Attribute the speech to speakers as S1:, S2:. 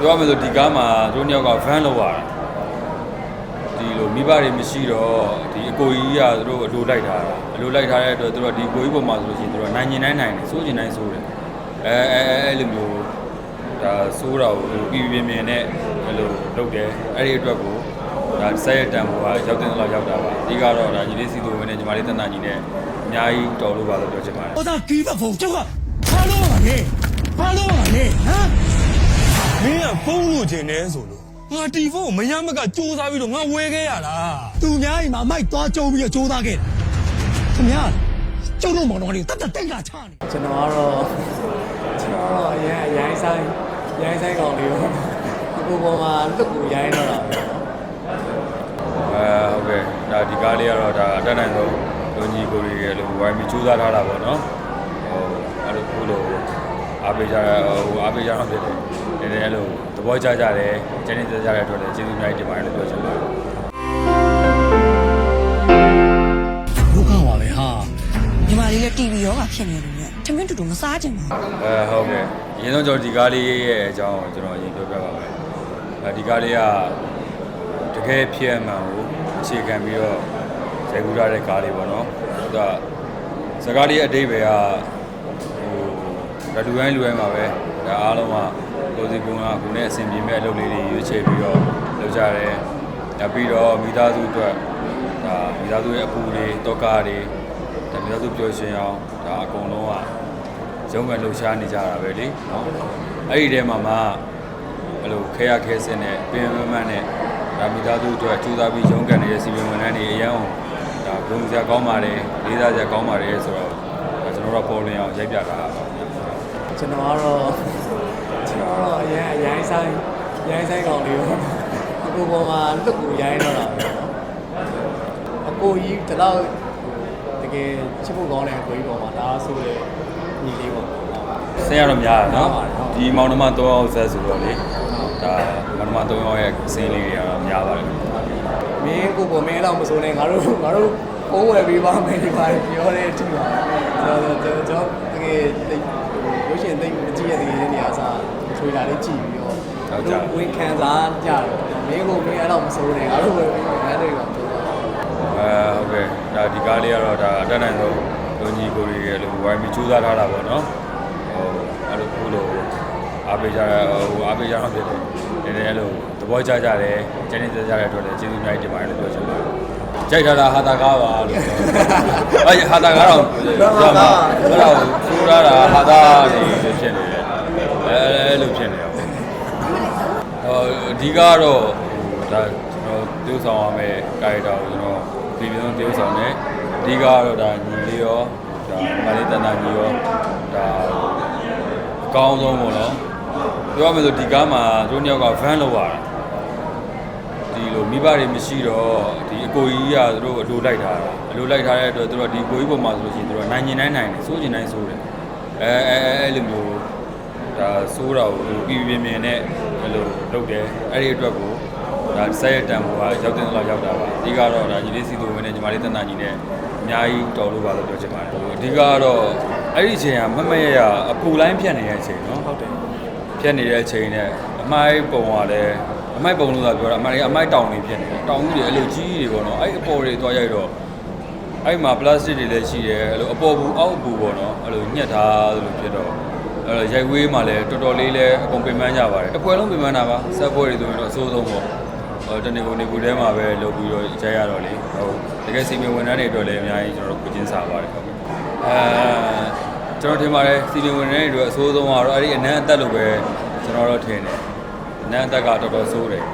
S1: ပြောရမယ်ဆိုဒီကားမှာတို့နှစ်ယောက်က van လောက်ပါဒီလိုမိဘတွေမရှိတော့ဒီအကိုကြီးကတို့အလိုလိုက်ထားတာအလိုလိုက်ထားတဲ့အတွက်တို့ကဒီကိုကြီးပုံမှာဆိုလို့ရှိရင်တို့ကနိုင်ကျင်တိုင်းနိုင်တယ်စိုးကျင်တိုင်းစိုးတယ်အဲအဲအဲ့လိုမျိုးဒါစိုးတာကိုပြပြပြင်းနဲ့အဲ့လိုလုပ်တယ်အဲ့ဒီအတွက်ကိုဒါဆက်ရတံပေါ်ကရောက်တဲ့လောက်ရောက်တာပါအဓိကတော့ဒါညီလေးစီသူဝင်နဲ့ညီမလေးတန်တာညီနဲ့အများကြီးတော်လို့ပါလို့ပြောချင်ပါတယ်
S2: ဟောတာကီးပါဖို့ကျောက်ကဘာလို့ပါလဲဘာလို့ပါလဲဟ
S3: မ် င်းကဖုန်းလို့ခြင်းနေဆိုလို့ငါတီဖုန်းကိုမရမကစူးစမ်းပြီးတော့ငါဝဲခဲ့ရတာ
S2: သူများအိမ်မှာမိုက်သွားကြုံပြီးတော့ကြိုးစားခဲ့တယ်။ခင်ဗျာကျုပ်တို့မောင်တော်လေးတတ်တတ်တိုက်ကချနေ
S4: ကျွန်တော်ကတော့ကျွန်တော်ကတော့အရင်အရင်ဆိုင်ရိုင်းဆိုင်ကောင်လေးကိုအခုပေါ်မှာလွတ်ကိုရိုင်းတော့တာပဲ
S1: အဲဟုတ်ကဲ့ဒါဒီကားလေးကတော့ဒါအတက်နိုင်ဆုံးလူကြီးကိုရီရဲ့လိုဝိုင်းပြီးစူးစမ်းထားတာပေါ့နော်ဟိုအဲ့လိုခုလိုအားပေးကြဟိုအားပေးကြတော့ဖြစ်တယ် နည်းနည်းအဲ့လိုသဘောကျကြတယ်ကျင်းနေကြတဲ့အတွက်လည်းကျေးဇူးအများကြီးတင်ပါတယ်လို့ပြောချင်ပါတယ်
S2: ဒုက္ခပါပဲဟာ
S5: ညီမလေးလည်း TV ရောဂါဖြစ်နေလို့ညထမင်းတူတူမစားကြဘူး
S1: အဲဟုတ်ကဲ့အရင်ဆုံးကျွန်တော်ဒီကားလေးရဲ့အကြောင်းကိုကျွန်တော်အရင်ပြောပြပါမယ်အဲဒီကားလေးကတကယ်ဖြစ်အမှန်ကိုအခြေခံပြီးတော့ရိုက်ကူးထားတဲ့ကားလေးပေါ့နော်သူကစကားလေးအတိတ်ပဲကဟိုဒါလူတိုင်းလူတိုင်းပါပဲဒါအားလုံးက ကိုစီကုန်းကကိုနဲ့အဆင်ပြေမဲ့အလုပ်လေးတွေရွေးချယ်ပြီးတော့လုပ်ကြတယ်နောက်ပြီးတော့မိသားစုအတွက်ဒါမိသားစုရဲ့အပူတွေတောကားတွေဒါမိသားစုပျော်ရွှင်အောင်ဒါအကုန်လုံးကရုံးကန်လှူရှားနေကြတာပဲလေနော်အဲ့ဒီထဲမှာမှအဲ့လိုခဲရခဲစင်းနဲ့ပင်မမန်းနဲ့ဒါမိသားစုအတွက်ကြိုးစားပြီးရုံးကန်နေတဲ့စီပင်ဝန်ထမ်းတွေအရန်အောင်ဒါဘုံစရာကောင်းပါတယ်လေးစားစရာကောင်းပါတယ်ဆိုတော့ဒါကျွန်တော်တို့ပေါ်လင်းအောင်ရိုက်ပြတာပါ
S4: ကျွန်တော်ကတော့ ကျွန်တော်ကတော့အရင်အရင်ဆိုင်ရိုင်းဆိုင်ကောင်လေးကိုအခုပေါ်မှာလွတ်ကိုရိုင်းတော့တာပဲအကိုကြီးဒီတော့တကယ်ချစ်ဖို့ကောင်းတဲ့အကိုကြီးပေါ်မှာဒါဆိုလေညီလေးပေါ့
S1: ဆင်းရတော့များတယ်နော်
S4: များပါတယ်ဟုတ်
S1: ဒီမောင်နှမ3ယောက်ဆက်ဆိုတော့လေဒါမောင်နှမ3ယောက်ရဲ့ဆင်းလေးတွေကတော့များပါတယ်
S4: မင်းကိုကိုမင်းတော့မစိုးနဲ့ငါတို့ငါတို့ဖုန်းဝယ်ပေးပါမယ်ဒီပါပြောတဲ့အထိပါကျွန်တော်ကျွန်တော်တကယ်တိတ်ရုပ်ရှင်တိတ်မကြည့်ရတဲ့နေရာ စားချွေလာလေးကြည့်ပြီးတော့ဝင်ခံစားကြတယ်မင်းကိုမင်းအဲ့တော့မစိုးနဲ့ငါတို့ဝယ်ပေးမယ်ငါတို့ကပြောတာ
S1: အဲဟုတ်ကဲ့ဒါဒီကားလေးကတော့ဒါအတက်နိုင်ဆုံးလူကြီးကိုရီရဲ့လိုဝိုင်းပြီးစူးစမ်းထားတာပေါ့နော်ဟိုအဲ့လိုခုလိုအားပေးကြဟိုအားပေးကြတော့ဖြစ်တယ်နည်းနည်းအဲ့လိုသဘောကျကြတယ်ကျင်းနေကြတဲ့အတွက်လည်းကျေးဇူးအများကြီးတင်ပါတယ်လို့ပြောချင်ပါတယ်ကြိုက်ထားတာဟာတာကားပါလို့ပြောအဲဟာတာကားတော့ပြောမှာအဲ့တော့စူးရတာဟာတာနေဖြစ်နေတယ်အဲအဲ့ လိုဖြစ်နေရောဟိုအဓိကကတော့ဟိုဒါကျွန်တော် tiêu ဆောင်ရမယ်ကာရီတာကိုကျွန်တော်ပြည်ပြည်ဆုံး tiêu ဆောင်တယ်အဓိကကတော့ဒါညီလေးရောဒါမလေးတန်တာညီရောဒါအကောင်းဆုံးပေါ့နော်ပြောရမယ်ဆိုဒီကားမှာတို့နှစ်ယောက်က van လောက်ရတာဒီလိုမိဘတွေမရှိတော့ဒီအကိုကြီးကတို့အလိုလိုက်ထားတာအလိုလိုက်ထားတဲ့အတွက်တို့ကဒီကိုကြီးပေါ်မှာဆိုလို့ရှိရင်တို့ကနိုင်ကျင်နိုင်နိုင်တယ်စိုးကျင်နိုင်စိုးတယ်အဲအဲအဲအဲ့လိုမျိုး ဒါစိုးတာကိုပြည်ပြင်းပြင်းနဲ့အဲ့လိုလုပ်တယ်အဲ့ဒီအတွက်ကိုဒါဆက်ရတံပေါ်ကရောက်တဲ့လောက်ရောက်တာပါအဓိကတော့ဒါညီလေးစီသူဝင်နဲ့ညီမလေးတန်တာညီနဲ့အများကြီးတော်လို့ပါလို့ပြောချင်ပါတယ်အဓိကတော့အဲ့ဒီအချိန်ကမမရရအပူလိုင်းဖြတ်နေတဲ့အချိန်နော်
S4: ဟုတ်တယ်
S1: ဖြတ်နေတဲ့အချိန်နဲ့အမိုက်ပုံကလည်းအမိုက်ပုံလို့သာပြောတာအမိုက်အမိုက်တောင်တွေဖြစ်နေတယ်တောင်ကြီးတွေအလိုကြီးတွေပေါ့နော်အဲ့အပေါ်တွေသွားရိုက်တော့အဲ့မှာပလတ်စတစ်တွေလည်းရှိတယ်အဲ့လိုအပေါ်ဘူးအောက်ဘူးပေါ့နော်အဲ့လိုညှက်ထားသလိုဖြစ်တော့ အဲ့လိုရိုက်ဝေးမှလည်းတော်တော်လေးလည်းအကုန်ပင်ပန်းကြပါတယ်တစ်ပွဲလုံးပင်ပန်းတာပါဆက်ပွဲတွေဆိုရင်တော့အဆိုးဆုံးပေါ့ဟိုတနေကုန်နေကူထဲမှာပဲလုပ်ပြီးတော့ကြိုက်ရတော့လေဟုတ်တကယ်စီမံဝန်ထမ်းတွေအတွက်လည်းအများကြီးကျွန်တော်တို့ကိုကျင်းစားပါတယ်ဟုတ်ကဲ့အဲကျွန်တော်ထင်ပါတယ်စီမံဝန်ထမ်းတွေအတွက်အဆိုးဆုံးကတော့အဲ့ဒီအနမ်းအသက်လို့ပဲကျွန်တော်တို့ထင်တယ်အနမ်းအသက်ကတော်တော်ဆိုးတယ်